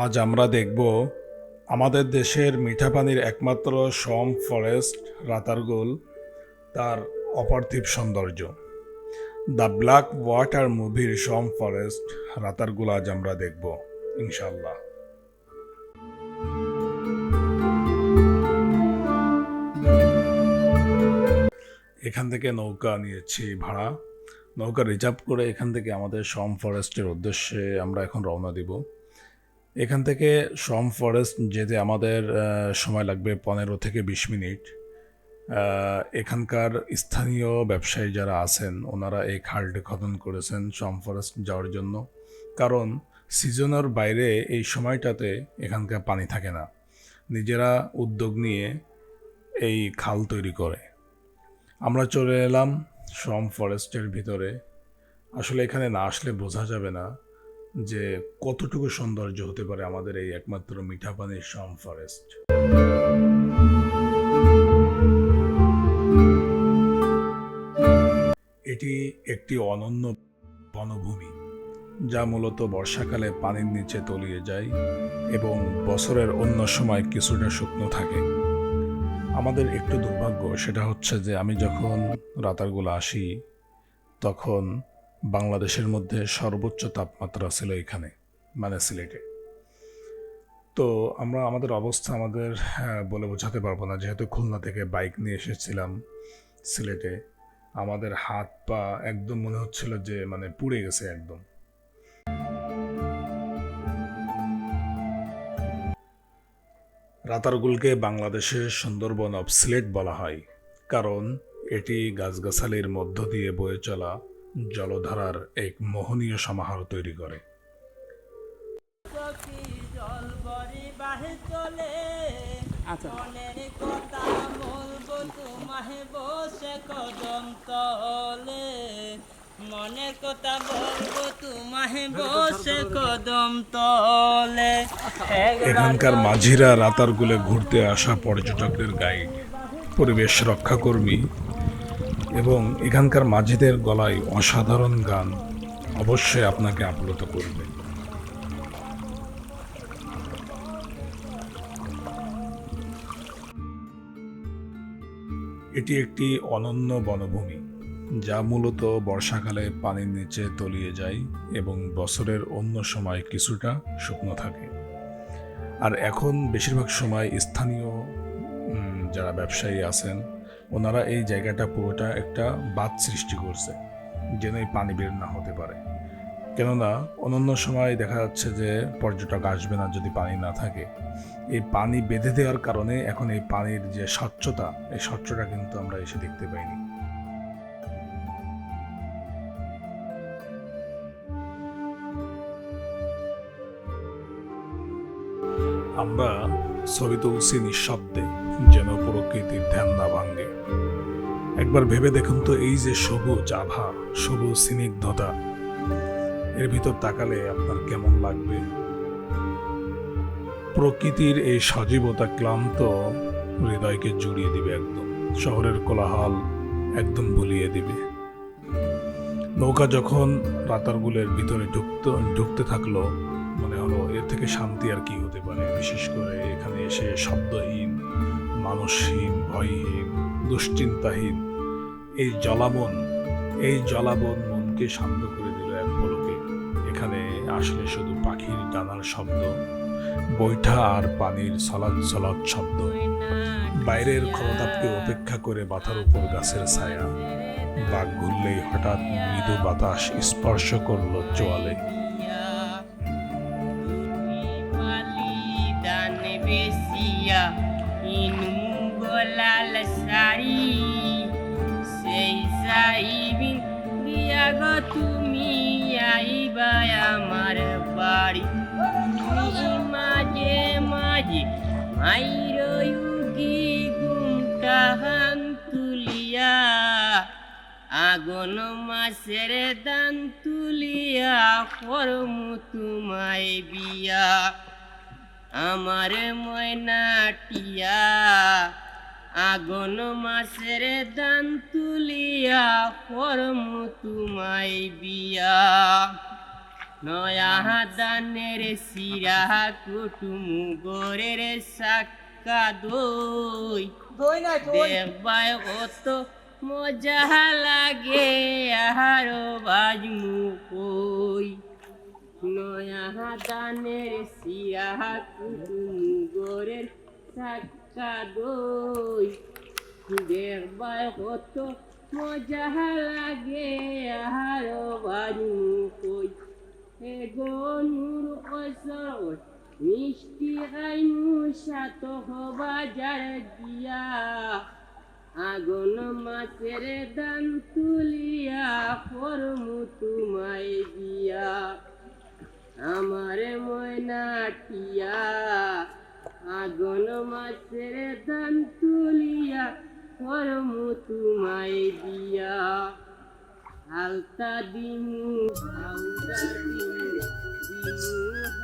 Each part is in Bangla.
আজ আমরা দেখব আমাদের দেশের মিঠা পানির একমাত্র সম ফরেস্ট রাতারগুল, তার অপার্থিব সৌন্দর্য। দ্য ব্ল্যাক ওয়াটার মুভির সম ফরেস্ট রাতারগুল আজ আমরা দেখব ইনশাল্লাহ এখান থেকে নৌকা নিয়েছি ভাড়া। নৌকা রিজার্ভ করে এখান থেকে আমাদের সম ফরেস্টের উদ্দেশ্যে আমরা এখন রওনা দিব। এখান থেকে সম ফরেস্ট যেতে আমাদের সময় লাগবে পনেরো থেকে বিশ মিনিট। এখানকার স্থানীয় ব্যবসায়ী যারা আছেন, ওনারা এই খালটি খনন করেছেন সম ফরেস্ট যাওয়ার জন্য। কারণ সিজনের বাইরে এই সময়টাতে এখানকার পানি থাকে না। নিজেরা উদ্যোগ নিয়ে এই খাল তৈরি করে। আমরা চলে এলাম সম ফরেস্টের ভিতরে। আসলে এখানে না আসলে বোঝা যাবে না যে কতটুকু সৌন্দর্য হতে পারে আমাদের এই একমাত্র মিঠা পানির সম ফরেস্ট এটি একটি অনন্য বনভূমি, যা মূলত বর্ষাকালে পানির নিচে তলিয়ে যায় এবং বছরের অন্য সময় কিছুটা শুকনো থাকে। আমাদের একটু দুর্ভাগ্য, সেটা হচ্ছে যে আমি যখন রাতারগুলো আসি, তখন বাংলাদেশের মধ্যে সর্বোচ্চ তাপমাত্রা ছিল এখানে মানে সিলেটে। তো আমরা আমাদের অবস্থা আমাদের হ্যাঁ, বলে বোঝাতে পারব না। যেহেতু খুলনা থেকে বাইক নিয়ে এসেছিলাম সিলেটে আমাদের হাত পা একদম মনে হচ্ছিল যে মানে পুড়ে গেছে একদম। রাতারগুলকে বাংলাদেশের সুন্দরবন অফ সিলেট বলা হয় কারণ এটি গাছগাছালির মধ্য দিয়ে বয়ে চলা জলধারার এক মোহনীয় সমাহার তৈরি করে। সখী জল বরি বাহে চলে। আচ্ছা। মনের কথা বলব তোমাহে বসে কদম তলে। কথা বলব তোমাহে বসে কদম তলে। এখানকার মাঝিরা রাতারগুলে ঘুরতে আসা পর্যটকদের গাইড পরিবেশ রক্ষাকর্মী এবং এখানকার মাঝিদের গলায় অসাধারণ গান অবশ্যই আপনাকে আপ্লুত করবে। এটি একটি অনন্য বনভূমি, যা মূলত বর্ষাকালে পানির নিচে তলিয়ে যায় এবং বছরের অন্য সময় কিছুটা শুকনো থাকে। আর এখন বেশিরভাগ সময় স্থানীয় যারা ব্যবসায়ী আছেন ওনারা এই জায়গাটা পুরোটা একটা বাঁধ সৃষ্টি করছে, যেন এই পানি বের না হতে পারে। কেননা অন্যান্য সময় দেখা যাচ্ছে যে পর্যটক আসবে না যদি পানি না থাকে। এই পানি বেঁধে দেওয়ার কারণে এখন এই পানির যে স্বচ্ছতা, এই স্বচ্ছতা কিন্তু আমরা এসে দেখতে পাইনি। আমরা ছবি তুলছি নিঃশব্দে, যেন প্রকৃতির ধ্যান না ভাঙ্গে একবার ভেবে দেখুন তো এই যে সবুজ আভা, সবুজ স্নিগ্ধতা এর ভিতর তাকালে আপনার কেমন লাগবে? প্রকৃতির এই সজীবতা ক্লান্ত হৃদয়কে জুড়িয়ে দিবে একদম। শহরের কোলাহল একদম ভুলিয়ে দিবে। নৌকা যখন রাতারগুলের ভিতরে ঢুকতে ঢুকতে থাকল, মনে হলো এর থেকে শান্তি আর কি হতে পারে। বিশেষ করে এখানে এসে শব্দহীন মানুষহীন ভয়হীন, দুশ্চিন্তাহীন। এই জলাবন এই জলাবন মনকে শান্ত করে দিল এক পলকে। এখানে আসলে শুধু পাখির ডানার শব্দ, বৈঠা আর পানির সলাদ সলাদ শব্দ। বাইরের খরতাপকে উপেক্ষা করে মাথার উপর গাছের ছায়া। বাঘ ঘুরলেই হঠাৎ মৃদু বাতাস স্পর্শ করল চোয়ালে। দান ইনু সেই সাইবিন দিয়া গো তুমি আইবা আমার বাড়ি। মাঝে মাঝে মাইর ইউকি গুমটা হান তুলিয়া, আগুন মাসের দান তুলিয়া করমু তোমায় বিয়া আমার ময়নাটিয়া আগুন মাসের দান তুলিয়া করমু তোমায় বিয়া। নয়া দানের সিরা কুটুম গোরের সাক্কা দই। দেখবায় কত মজা লাগে আহারো বাজমু কই। নয়া দানের সিরা কুটুম গোরের সাক্কা দই দেখবায় কত মজা লাগে, আহারো বাজমু কই? হে গনুর কসর মিষ্টি আইনু সাত বাজার দিয়া আগুন মাছের দান তুলিয়া করমু তোমায় দিয়া। আমার ময়নাটিয়া আগুন মাছের দান তুলিয়া করমু তোমায় দিয়া। আলতা দিমু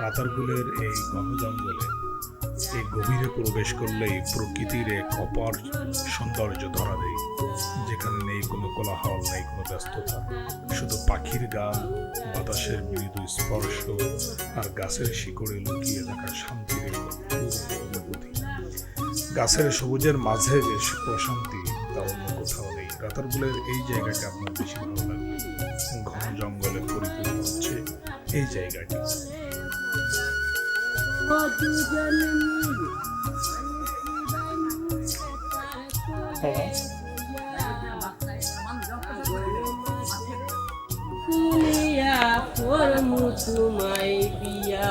দিমু এই ঘন জঙ্গলে এই গভীরে প্রবেশ করলেই প্রকৃতির এক অপর সৌন্দর্য ধরা দেয়। যেখানে নেই কোনো কোলাহল, নেই কোনো ব্যস্ততা। শুধু পাখির গান, বাতাসের মৃদু স্পর্শ আর গাছের শিকড়ে লুকিয়ে থাকা শান্তির গাছের সবুজের মাঝে যে প্রশান্তি তা অন্য কোথাও নেই। রাতারগুলের এই জায়গাটা আপনার বেশি ভালো লাগবে। ঘন জঙ্গলে পরিপূর্ণ হচ্ছে এই জায়গাটি। মিলে তুলিয়া তোমায় বিয়া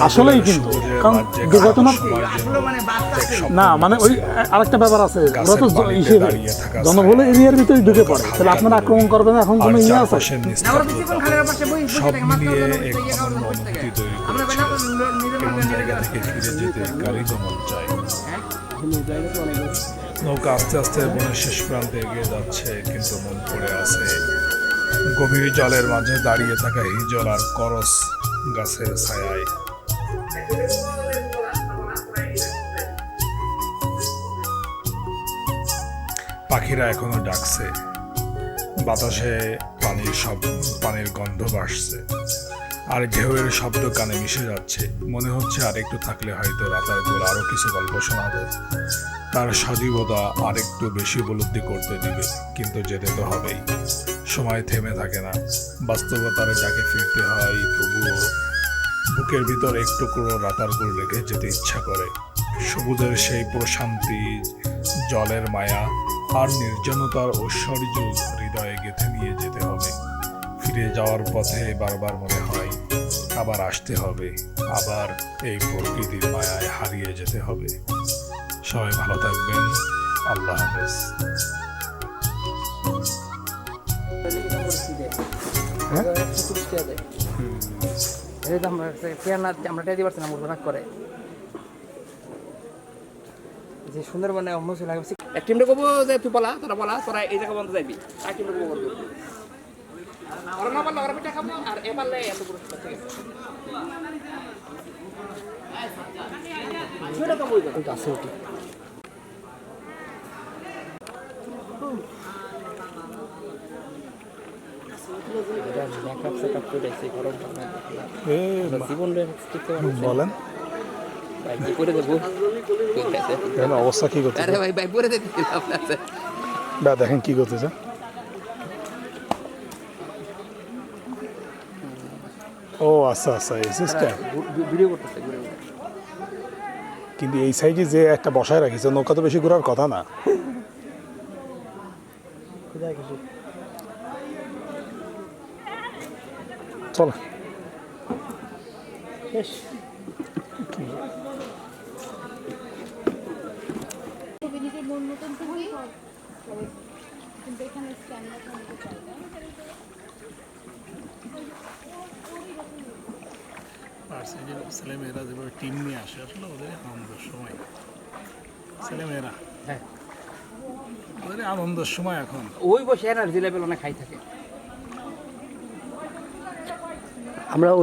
আসলেই কিন্তু, কারণ দুর্ঘটনা- আসলে মানে না মানে ওই আরেকটা ব্যাপার আছে ওরা তো থাকা জনবহুল এরিয়ার ভিতরে ঢুকে পড়ে। তাহলে আপনারা আক্রমণ করবেন এখন কোনো ইয়ে আছে? সব মিলিয়ে এক অনুভূতি তৈরি জায়গা থেকে ফিরে যেতে নৌকা আস্তে আস্তে বনের শেষ প্রান্তে এগিয়ে যাচ্ছে কিন্তু মন পড়ে আছে। গভীর জলের মাঝে দাঁড়িয়ে থাকা হিজল আর করস গাছের ছায়ায়। পাখিরা এখনও ডাকছে। বাতাসে পানির সব পানির গন্ধ ভাসছে আর ঢেউয়ের শব্দ কানে মিশে যাচ্ছে। মনে হচ্ছে আর একটু থাকলে হয়তো রাতার গোল আরও কিছু গল্প শোনাবে। তার সজীবতা আর একটু বেশি উপলব্ধি করতে দিবে, কিন্তু যেতে তো হবেই। সময় থেমে থাকে না। বাস্তবতার যাকে ফিরতে হয়, তবুও বুকের ভিতর একটু করে রাতার গোল রেখে যেতে ইচ্ছা করে। সবুজের সেই প্রশান্তি, জলের মায়া আর নির্জনতার ঐশ্বর্য হৃদয়ে গেঁথে নিয়ে যেতে হবে। ফিরে যাওয়ার পথে বারবার মনে হয় আবার আসতে হবে আবার এই প্রকৃতির মায়ায় হারিয়ে যেতে হবে। সবাই ভালো থাকবেন। আল্লাহ হাফেজ। আমরা না আমরা টেদি পারছি না মুরগো করে। যে সুন্দরবনে মুসুল লাগে এক টিমটা কবো যে তুই বলা তোরা বলা তোরা এই জায়গা বন্ধ যাইবি। আর টিমটা কবো ওরা না পারলে ওরা পিঠা খাব আর এ পারলে এত পুরস্কার থেকে। আছে বলেন। ভাই করে দেবো এখন অবস্থা কি করতে আরে ভাই ভাই পরে দিতে লাভ আছে? বা দেখেন কি করতেছে। ও আচ্ছা আচ্ছা এই সিস্টেম ভিডিও করতেছে কিন্তু এই সাইডে যে একটা বসায় রাখিছে নৌকা তো বেশি ঘোরার কথা না। চলো নিজের মন মতন তুমি কিন্তু এখানে স্ক্যানার নিতে চাই না পারছি যে ছেলেমেয়েরা যেভাবে টিম নিয়ে আসে আসলে ওদের আনন্দের সময়। ছেলেমেয়েরা। হ্যাঁ। ওদের আনন্দের সময় এখন। ওই বসে এনার্জি লেভেল অনেক হাই থাকে। আমরা